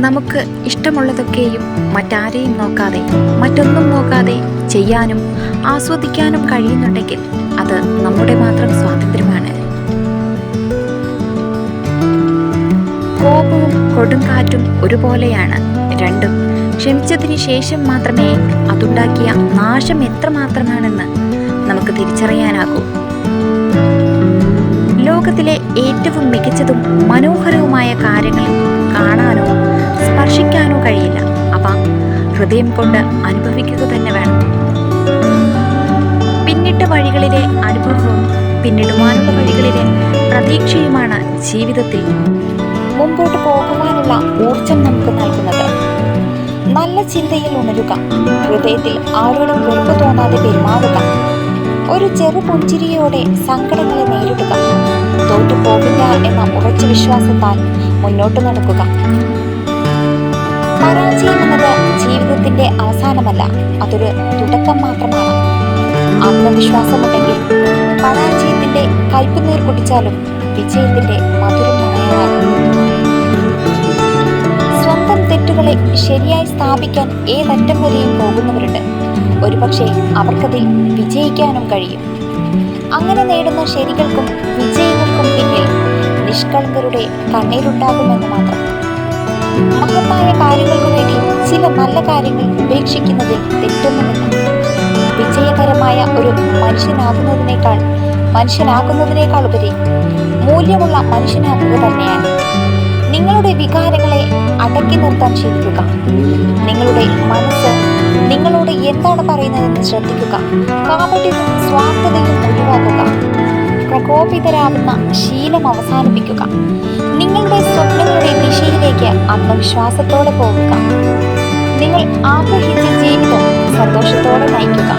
നമുക്ക് ഇഷ്ടമുള്ളതൊക്കെയും മറ്റാരെയും നോക്കാതെ മറ്റൊന്നും നോക്കാതെ ചെയ്യാനും ആസ്വദിക്കാനും കഴിയുന്നുണ്ടെങ്കിൽ അത് നമ്മുടെ മാത്രം സ്വാതന്ത്ര്യമാണ്. കോപവും കൊടുങ്കാറ്റും ഒരുപോലെയാണ് രണ്ടും. ക്ഷമിച്ചതിന് ശേഷം മാത്രമേ അതുണ്ടാക്കിയ നാശം എത്രമാത്രമാണെന്ന് നമുക്ക് തിരിച്ചറിയാനാകൂ. ലോകത്തിലെ ഏറ്റവും മികച്ചതും മനോഹരവുമായ കാര്യങ്ങൾ കാണാനോ സ്പർശിക്കാനോ കഴിയില്ല. അവ ഹൃദയം കൊണ്ട് അനുഭവിക്കുക തന്നെ വേണം. പിന്നിട്ട വഴികളിലെ അനുഭവവും പിന്നിടുവാനുള്ള വഴികളിലെ പ്രതീക്ഷയുമാണ് ജീവിതത്തിൽ മുമ്പോട്ട് പോകുവാനുള്ള ഊർജം നമുക്ക് നൽകുന്നത്. നല്ല ചിന്തയിൽ ഉണരുക. ഹൃദയത്തിൽ ആരോടും വെറുപ്പ് തോന്നാതെ പെരുമാറുക. ഒരു ചെറു പുഞ്ചിരിയോടെ സങ്കടങ്ങളെ നേരിടുക. തോറ്റു പോകില്ല എന്ന ഉറച്ച വിശ്വാസത്താൽ മുന്നോട്ട് നടക്കുക. പരാജയം എന്നത് ജീവിതത്തിന്റെ അവസാനമല്ല അതൊരു തുടക്കം മാത്രമാണ്. ആത്മവിശ്വാസമുണ്ടെങ്കിൽ പരാജയത്തിന്റെ കയ്പ് നീർ കുടിച്ചാലും വിജയത്തിന്റെ മധുരം സ്വന്തം തെറ്റുകളെ ശരിയായി സ്ഥാപിക്കാൻ ഏതറ്റം വരെയും പോകുന്നവരുണ്ട്. ഒരുപക്ഷെ അവർക്കതിൽ വിജയിക്കാനും കഴിയും. അങ്ങനെ നേടുന്ന ശരികൾക്കും വിജയങ്ങൾക്കും പിന്നിൽ നിഷ്കളങ്കരുടെ കണ്ണീരുണ്ടാകുമെന്ന് മാത്രം. മഹത്തായ കാര്യങ്ങൾക്ക് ചില നല്ല കാര്യങ്ങൾ ഉപേക്ഷിക്കുന്നതിൽ തെറ്റൊന്നുമില്ല. വിജയകരമായ ഒരു മനുഷ്യനാകുന്നതിനേക്കാൾ മനുഷ്യനാകുന്നതിനേക്കാൾ ഉപരി മൂല്യമുള്ള മനുഷ്യനാകുക തന്നെയാണ്. നിങ്ങളുടെ വികാരങ്ങളെ അടക്കി നിർത്താൻ ശീലിക്കുക നിങ്ങളുടെ മനസ്സ് നിങ്ങളോട് എന്താണ് പറയുന്നതെന്ന് ശ്രദ്ധിക്കുക. കാപട്യവും സ്വാർത്ഥതയും ഒഴിവാക്കുക. പ്രകോപിതരാകുന്ന ശീലം അവസാനിപ്പിക്കുക. നിങ്ങളുടെ സ്വപ്നങ്ങളുടെ ആത്മവിശ്വാസത്തോടെ പോവുക നിങ്ങൾ ആഗ്രഹിച്ച ജീവിതം സന്തോഷത്തോടെ നയിക്കുക.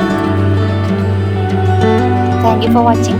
Thank you for watching